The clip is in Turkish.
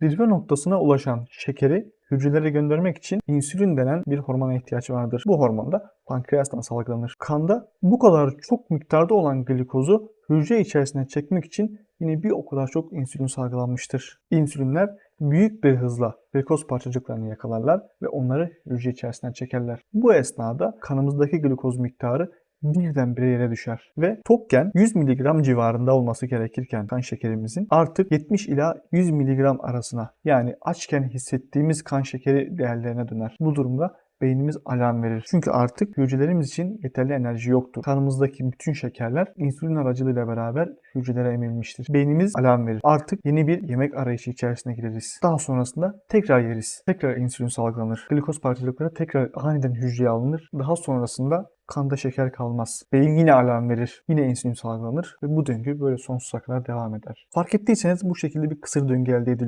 Zirve noktasına ulaşan şekeri hücrelere göndermek için insülin denen bir hormona ihtiyaç vardır. Bu hormon da pankreastan salgılanır. Kanda bu kadar çok miktarda olan glikozu hücre içerisine çekmek için yine bir o kadar çok insülin salgılanmıştır. İnsülinler büyük bir hızla glikoz parçacıklarını yakalarlar ve onları hücre içerisinden çekerler. Bu esnada kanımızdaki glikoz miktarı birdenbire yere düşer. Ve tokken 100 mg civarında olması gerekirken kan şekerimizin artık 70 ila 100 mg arasına yani açken hissettiğimiz kan şekeri değerlerine döner. Bu durumda beynimiz alarm verir. Çünkü artık hücrelerimiz için yeterli enerji yoktur. Kanımızdaki bütün şekerler insülin aracılığıyla beraber hücrelere emilmiştir. Beynimiz alarm verir. Artık yeni bir yemek arayışı içerisine gireriz. Daha sonrasında tekrar yeriz. Tekrar insülin salgılanır. Glikoz parçacıkları tekrar aniden hücreye alınır. Daha sonrasında kanda şeker kalmaz. Beyin yine alarm verir. Yine insülin salgılanır ve bu döngü böyle sonsuza kadar devam eder. Fark ettiyseniz bu şekilde bir kısır döngü elde ediliyor.